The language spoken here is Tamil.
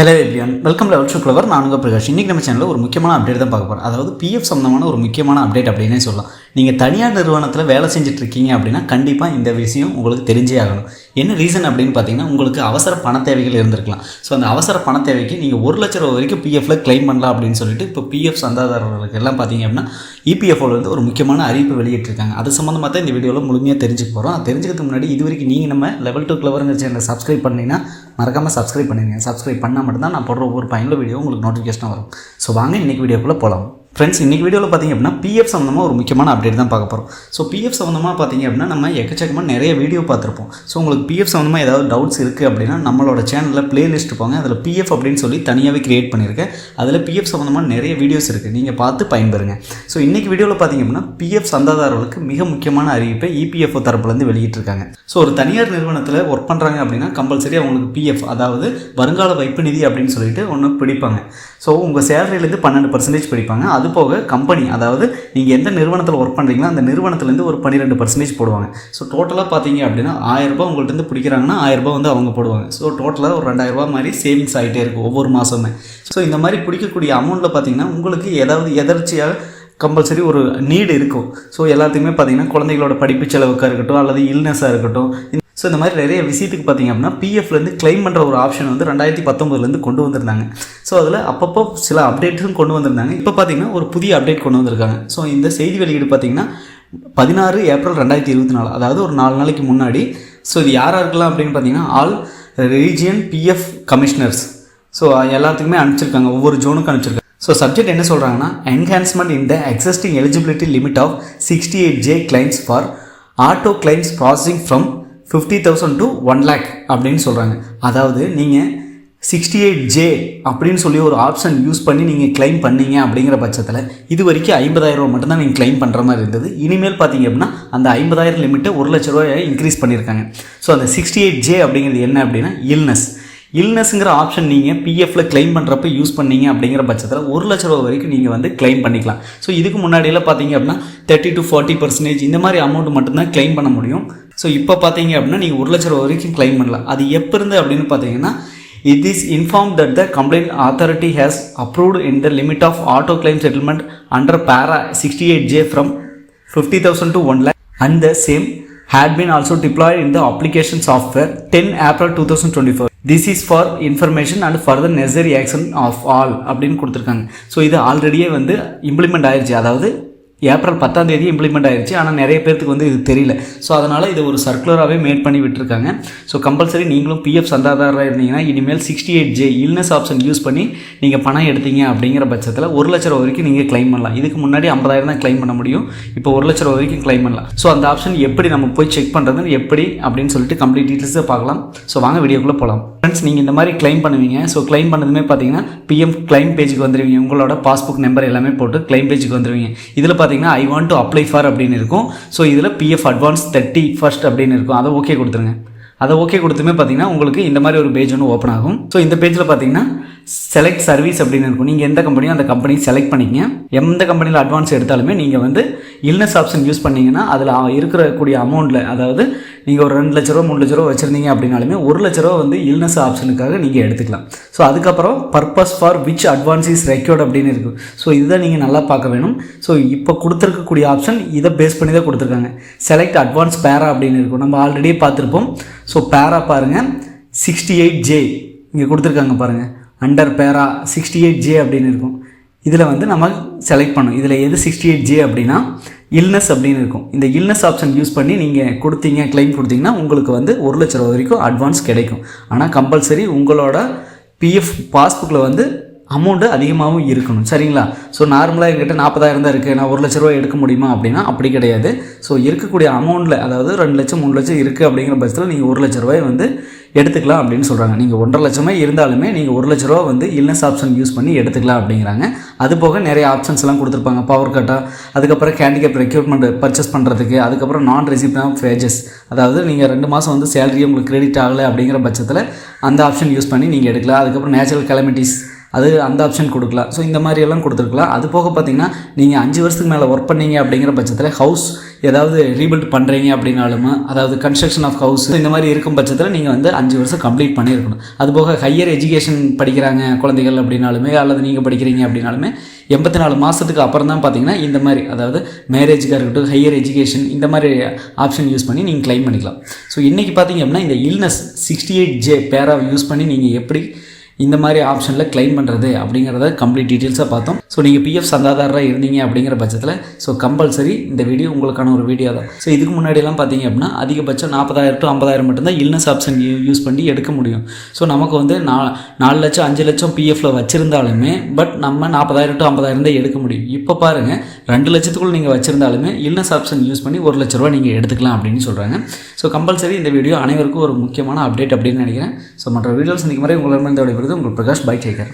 ஹலோ எவ்ரியான் வெல்கம் லெவல் சுக்லவர் கிளவர் நான் உங்கள் பிரகாஷ். இன்றைக்கி நம்ம சேனலில் ஒரு முக்கியமான அப்டேட் தான் பார்க்க போகிறோம் அதாவது பிஎஃப் சம்மந்தமான ஒரு முக்கியமான அப்டேட் அப்படின்னே சொல்லலாம். நீங்கள் தனியார் நிறுவனத்தில் வேலை செஞ்சுட்டு இருக்கீங்க அப்படின்னா கண்டிப்பாக இந்த விஷயம் உங்களுக்கு தெரிஞ்சே ஆகணும். என்ன ரீசன் அப்படின்னு பார்த்தீங்கன்னா உங்களுக்கு அவசர பண தேவைகள் இருந்திருக்கலாம். ஸோ அந்த அவசர பண தேவைக்கு நீங்கள் ஒரு லட்ச ரூபா வரைக்கும் பிஎஃப்ல கிளைம் பண்ணலாம் அப்படின்னு சொல்லிட்டு இப்போ பிஎஃப் சந்தாதாரர்களுக்கு எல்லாம் பார்த்தீங்க அப்படின்னா இபிஎஃப்ஓல வந்து ஒரு முக்கியமான அறிவிப்பு வெளியிட்டிருக்காங்க. அது சம்மந்தமாக தான் இந்த வீடியோவில் முழுமையாக தெரிஞ்சுக்க போகிறோம் தெரிஞ்சுக்கிறதுக்கு முன்னாடி இது வரைக்கும் நீங்கள் நம்ம லெவல் டூ கிளவருங்கிற சேனலை சப்ஸ்கிரைப் பண்ணிங்கன்னா மறக்காமல் சப்ஸ்கிரைப் பண்ணிடுங்க சப்ஸ்கிரைப் பண்ணால் மட்டும்தான் நான் போடுற ஒவ்வொரு பயனுள்ள வீடியோ உங்களுக்கு நோட்டிஃபிகேஷன் வரும். ஸோ வாங்க இன்றைக்கி வீடியோக்குள்ளே போகலாம் ஃப்ரெண்ட்ஸ் இன்றைக்கி வீடியோவில் பார்த்தீங்க அப்படின்னா பிஎஃப் சம்மந்தமாக ஒரு முக்கியமான அப்டேட் தான் பார்க்க போகிறோம் ஸோ பிஎஃப் சம்மந்தமாக பார்த்திங்க அப்படின்னா நம்ம எக்கச்சக்கமாக நிறைய வீடியோ பார்த்துருப்போம். ஸோ உங்களுக்கு பிஎஃப் சம்மந்தமாக ஏதாவது டவுட்ஸ் இருக்குது அப்படின்னா நம்மளோட சேனலில் பிளேலிஸ்ட் போங்க. அதில் பிஎஃப் அப்படின்னு சொல்லி தனியாகவே கிரியேட் பண்ணியிருக்கேன் அதில் பிஎஃப் சம்மந்தமாக நிறைய வீடியோஸ் இருக்குது நீங்கள் பார்த்து பயன்பெறுங்க. ஸோ இன்றைக்கி வீடியோவில் பார்த்தீங்க அப்படின்னா பிஎஃப் சந்தாதாரர்களுக்கு மிக முக்கியமான அறிவிப்பை இபிஎஃப்ஓ தரப்புலேருந்து வெளியிட்டிருக்காங்க. ஸோ ஒரு தனியார் நிறுவனத்தில் ஒர்க் பண்ணுறாங்க அப்படின்னா கம்பல்சரி அவங்களுக்கு பிஎஃப் அதாவது வருங்கால வைப்பு நிதி அப்படின்னு சொல்லிட்டு ஒன்று பிடிப்பாங்க. ஸோ உங்கள் சேலரியிலேருந்து பன்னெண்டு பர்சன்டேஜ் பிடிப்பாங்க. அது போக கம்பெனி அதாவது நீங்கள் எந்த நிறுவனத்தில் ஒர்க் பண்ணுறீங்களோ அந்த நிறுவனத்துலேருந்து ஒரு பன்னிரெண்டு பர்சன்டேஜ் போடுவாங்க. ஸோ டோட்டலாக பார்த்தீங்க அப்படின்னா ஆயிரரூபா உங்கள்கிட்ட பிடிக்கிறாங்கன்னா ஆயிரரூபா வந்து அவங்க போடுவாங்க. ஸோ டோட்டலாக ஒரு ரெண்டாயிரரூபா மாதிரி சேவிங்ஸ் ஆகிட்டே இருக்கும் ஒவ்வொரு மாதமே ஸோ இந்த மாதிரி பிடிக்கக்கூடிய அமௌண்ட்டில் பார்த்தீங்கன்னா உங்களுக்கு ஏதாவது எதர்ச்சியாக கம்பல்சரி ஒரு நீடு இருக்கும். ஸோ எல்லாத்துக்குமே பார்த்தீங்கன்னா குழந்தைகளோட படிப்பு செலவுக்காக இருக்கட்டும் அல்லது இல்னஸாக இருக்கட்டும் ஸோ இந்த மாதிரி நிறைய விஷயத்துக்கு பார்த்தீங்க அப்படின்னா பிஎஃப்லேருந்து கிளைம் பண்ணுற ஒரு ஆப்ஷன் வந்து ரெண்டாயிரத்தி பத்தொம்பதுலேருந்து கொண்டு வந்திருந்தாங்க. ஸோ அதில் அப்பப்போ சில அப்டேட்ஸும் கொண்டு வந்திருந்தாங்க. இப்போ பார்த்தீங்கன்னா ஒரு புதிய அப்டேட் கொண்டு வந்திருக்காங்க. ஸோ இந்த செய்தி வெளியீடு பார்த்தீங்கன்னா பதினாறு ஏப்ரல் ரெண்டாயிரத்தி இருபத்தி நாலு. அதாவது ஒரு நாலு நாளைக்கு முன்னாடி. ஸோ இது யாராக இருக்கலாம் அப்படின்னு பார்த்தீங்கன்னா all region PF commissioners so எல்லாத்துக்குமே அனுப்பிச்சிருக்காங்க. ஒவ்வொரு ஜோனுக்கும் அனுப்பிச்சிருக்காங்க. ஸோ சப்ஜெக்ட் என்ன சொல்கிறாங்கன்னா enhancement in the existing eligibility limit of sixty eight J claims for auto claims processing from fifty thousand to one lakh அப்படின்னு சொல்கிறாங்க அதாவது நீங்கள் சிக்ஸ்டி எயிட் ஜே அப்படின்னு சொல்லி ஒரு ஆப்ஷன் யூஸ் பண்ணி நீங்கள் கிளைம் பண்ணீங்க அப்படிங்கிற பட்சத்தில் இது வரைக்கும் ஐம்பதாயிரம் ரூபா மட்டும்தான் நீங்கள் கிளைம் பண்ணுற மாதிரி இருந்தது. இனிமேல் பார்த்தீங்க அப்படின்னா அந்த ஐம்பதாயிரம் லிமிட்டை ஒரு லட்ச ரூபாயை இன்க்ரீஸ் பண்ணியிருக்காங்க. ஸோ அந்த சிக்ஸ்டி எயிட் ஜே அப்படிங்கிறது என்ன அப்படின்னா இல்னஸ் இல்னஸ்ங்கிற ஆப்ஷன் நீங்கள் பிஎஃப்ல கிளைம் பண்ணுறப்ப யூஸ் பண்ணீங்க அப்படிங்கிற பட்சத்தில் ஒரு லட்ச ரூபா வரைக்கும் நீங்கள் வந்து கிளைம் பண்ணிக்கலாம். ஸோ இதுக்கு முன்னாடியெல்லாம் பார்த்தீங்க அப்படின்னா தேர்ட்டி டு ஃபார்ட்டி பர்சன்டேஜ் இந்த மாதிரி அமௌண்ட் மட்டும்தான் கிளைம் பண்ண முடியும். ஸோ இப்போ பார்த்தீங்க அப்படின்னா நீங்கள் ஒரு லட்ச ரூபா வரைக்கும் கிளைம் பண்ணலாம் அது எப்போ இருந்து அப்படின்னு பார்த்தீங்கன்னா it is inform that the competent authority has approved in the limit of auto claim settlement under para sixty eight J from fifty thousand to one lakh and the same had been also deployed in ten application two thousand twenty four this is for information and further necessary action of all அப்படின்னு கொடுத்துருக்காங்க ஸோ இது ஆல்ரெடியே வந்து இம்ப்ளிமெண்ட் ஆயிடுச்சு அதாவது ஏப்ரல் பத்தாம் தேதி இம்ப்ளிமெண்ட் ஆயிடுச்சு ஆனால் நிறைய பேர்த்துக்கு வந்து இது தெரியல. ஸோ அதனால் இதை ஒரு சர்க்குலராகவே மேட் பண்ணி விட்டுருக்காங்க. ஸோ கம்பல்சரி நீங்களும் பிஎஃப் சந்தாதாரராக இருந்தீங்கன்னா இனிமேல் sixty eight J illness option use பண்ணி நீங்கள் பணம் எடுத்தீங்க அப்படிங்கிற பட்சத்தில் ஒரு லட்ச ரூபா வரைக்கும் நீங்கள் கிளைம் பண்ணலாம். இதுக்கு முன்னாடி ஐம்பதாயிரம் தான் கிளைம் பண்ண முடியும். இப்போ ஒரு லட்ச ரூபா வரைக்கும் கிளைம் பண்ணலாம். ஸோ அந்த ஆப்ஷன் எப்படி நம்ம போய் செக் பண்ணுறதுன்னு எப்படி அப்படின்னு சொல்லிட்டு கம்ப்ளீட் டீட்டெயில்ஸை பார்க்கலாம். ஸோ வாங்க வீடியோக்குள்ளே போகலாம் ஃப்ரெண்ட்ஸ் நீங்கள் இந்த மாதிரி கிளைம் பண்ணுவீங்க. ஸோ கிளைம் பண்ணதுமே பார்த்தீங்கன்னா பிஎம் கிளைம் பேஜுக்கு வந்துடுவீங்க உங்களோட பாஸ்புக் நம்பர் எல்லாமே போட்டு கிளைம் பேஜுக்கு வந்துடுவீங்க இதில் பார்த்தீங்கன்னா I want to apply for அப்படின்னு இருக்கும். ஸோ இதில் பிஎஃப் அட்வான்ஸ் தேர்ட்டி ஃபர்ஸ்ட் அப்படின்னு இருக்கும். அதை ஓகே கொடுத்துருங்க. அதை ஓகே கொடுத்துமே பார்த்தீங்கன்னா உங்களுக்கு இந்த மாதிரி ஒரு பேஜ் ஒன்று ஓப்பன் ஆகும். ஸோ இந்த பேஜில் பார்த்தீங்கன்னா செலக்ட் சர்வீஸ் அப்படின்னு இருக்கும். நீங்கள் எந்த கம்பெனியும் அந்த கம்பெனி செலக்ட் பண்ணிங்க. எந்த கம்பெனியில் அட்வான்ஸ் எடுத்தாலுமே நீங்கள் வந்து இல்னஸ் ஆப்ஷன் யூஸ் பண்ணிங்கன்னா அதில் இருக்கக்கூடிய அமௌண்ட்டில் அதாவது நீங்கள் ஒரு ரெண்டு லட்ச ரூபா மூணு லட்ச ரூபா வச்சுருந்தீங்க அப்படின்னாலுமே ஒரு லட்ச ரூபா வந்து இல்னஸ் ஆப்ஷனுக்காக நீங்கள் எடுத்துக்கலாம். ஸோ அதுக்கப்புறம் purpose for which advance is required அப்படின்னு இருக்கும் ஸோ இதுதான் நீங்கள் நல்லா பார்க்க வேணும். ஸோ இப்போ கொடுத்துருக்கக்கூடிய ஆப்ஷன் இதை பேஸ் பண்ணி தான் கொடுத்துருக்காங்க. செலக்ட் அட்வான்ஸ் பேரா அப்படின்னு இருக்கும். நம்ம ஆல்ரெடியே பார்த்துருப்போம். ஸோ பேரா பாருங்கள் சிக்ஸ்டி எயிட் ஜே இங்கே கொடுத்துருக்காங்க பாருங்கள் under para sixty eight J அப்படின்னு இருக்கும். இதில் வந்து நம்ம செலக்ட் பண்ணும் இதில் எது சிக்ஸ்டி எயிட் ஜே அப்படின்னா இல்னஸ் அப்படின்னு இருக்கும். இந்த இல்னஸ் ஆப்ஷன் யூஸ் பண்ணி நீங்கள் கொடுத்தீங்க கிளைம் கொடுத்தீங்கன்னா உங்களுக்கு வந்து ஒரு லட்ச ரூபா வரைக்கும் அட்வான்ஸ் கிடைக்கும். ஆனால் கம்பல்சரி உங்களோட பிஎஃப் பாஸ்புக்கில் வந்து அமௌண்ட்டு அதிகமாகவும் இருக்கணும். சரிங்களா? ஸோ நார்மலாக எங்கிட்ட நாற்பதாயிரம் தான் இருக்குது நான் ஒரு லட்ச ரூபா எடுக்க முடியுமா அப்படின்னா அப்படி கிடையாது. ஸோ இருக்கக்கூடிய அமௌண்ட்டில் அதாவது ரெண்டு லட்சம் மூணு லட்சம் இருக்குது அப்படிங்கிற பட்சத்தில் நீங்கள் ஒரு லட்ச ரூபாய் வந்து எடுத்துக்கலாம் அப்படின்னு சொல்கிறாங்க நீங்கள் ஒன்றரை லட்சமே இருந்தாலுமே நீங்கள் ஒரு லட்ச ரூபா வந்து இல்னஸ் ஆப்ஷன் யூஸ் பண்ணி எடுத்துக்கலாம் அப்படிங்கிறாங்க. அது போக நிறைய ஆப்ஷன்ஸ்லாம் கொடுத்துருப்பாங்க. பவர் கட்டாக அதுக்கப்புறம் கேண்டிகேப் ரெக்யூர்மெண்ட் பர்ச்சேஸ் பண்ணுறதுக்கு அதுக்கப்புறம் நான் ரெசிப்ட் ஆஃப் வேஜஸ் அதாவது நீங்கள் ரெண்டு மாதம் வந்து சேலரி உங்களுக்கு கிரெடிட் ஆகலை அப்படிங்கிற பட்சத்தில் அந்த ஆப்ஷன் யூஸ் பண்ணி நீங்கள் எடுக்கலாம். அதுக்கப்புறம் நேச்சுரல் கெலமிட்டிஸ் அது அந்த ஆப்ஷன் கொடுக்கலாம் ஸோ இந்த மாதிரி எல்லாம் கொடுத்துருக்கலாம் அது போக பார்த்தீங்கன்னா நீங்கள் அஞ்சு வருஷத்துக்கு மேலே ஒர்க் பண்ணீங்க அப்படிங்கிற பட்சத்தில் ஹவுஸ் ஏதாவது ரீபில்ட் பண்ணுறீங்க அப்படின்னாலுமே அதாவது கன்ஸ்ட்ரக்ஷன் ஆஃப் ஹவுஸ் இந்த மாதிரி இருக்கும் பட்சத்தில் நீங்கள் வந்து அஞ்சு வருஷம் கம்ப்ளீட் பண்ணியிருக்கணும். அது போக ஹையர் எஜுகேஷன் படிக்கிறாங்க குழந்தைகள் அப்படின்னாலுமே அல்லது நீங்கள் படிக்கிறீங்க அப்படின்னாலுமே எண்பத்தி நாலு மாதத்துக்கு அப்புறம் தான் பார்த்தீங்கன்னா இந்த மாதிரி அதாவது மேரேஜுக்காக இருக்கட்டும் ஹையர் எஜுகேஷன் இந்த மாதிரி ஆப்ஷன் யூஸ் பண்ணி நீங்கள் க்ளைம் பண்ணிக்கலாம். ஸோ இன்றைக்கி பார்த்தீங்க அப்படின்னா இந்த இல்னஸ் சிக்ஸ்டி எயிட் ஜே பேராவை யூஸ் பண்ணி நீங்கள் எப்படி இந்த மாதிரி ஆப்ஷனில் க்ளைம் பண்ணுறது அப்படிங்கிறத கம்ப்ளீட் டீட்டெயில்ஸாக பார்த்தோம். ஸோ நீங்கள் பிஎஃப் சந்தாதாரராக இருந்தீங்க அப்படிங்கிற பட்சத்தில் ஸோ கம்பல்சரி இந்த வீடியோ உங்களுக்கான ஒரு வீடியோ தான். ஸோ இதுக்கு முன்னாடியெல்லாம் பார்த்தீங்க அப்படின்னா அதிகபட்சம் நாற்பதாயிரம் டு ஐம்பதாயிரம் மட்டும்தான் இல்னஸ் ஆப்ஷன் யூஸ் பண்ணி எடுக்க முடியும். ஸோ நமக்கு வந்து நா நாலு லட்சம் அஞ்சு லட்சம் பிஎஃப்ல வச்சுருந்தாலுமே பட் நம்ம நாற்பதாயிரம் டு ஐம்பதாயிரம் தான் எடுக்க முடியும். இப்போ பாருங்கள் ரெண்டு லட்சத்துக்குள்ள நீங்கள் வச்சுருந்தாலுமே இல்னஸ் ஆப்ஷன் யூஸ் பண்ணி ஒரு லட்ச ரூபா நீங்கள் எடுத்துக்கலாம் அப்படின்னு சொல்கிறாங்க ஸோ கம்பல்சரி இந்த வீடியோ அனைவருக்கும் ஒரு முக்கியமான அப்டேட் அப்படின்னு நினைக்கிறேன். ஸோ மற்ற வீடியோஸ் இன்றைக்கு மாதிரி உங்களிடமிருந்து விடைபெறுது உங்கள் பிரகாஷ் பை டேக்கர்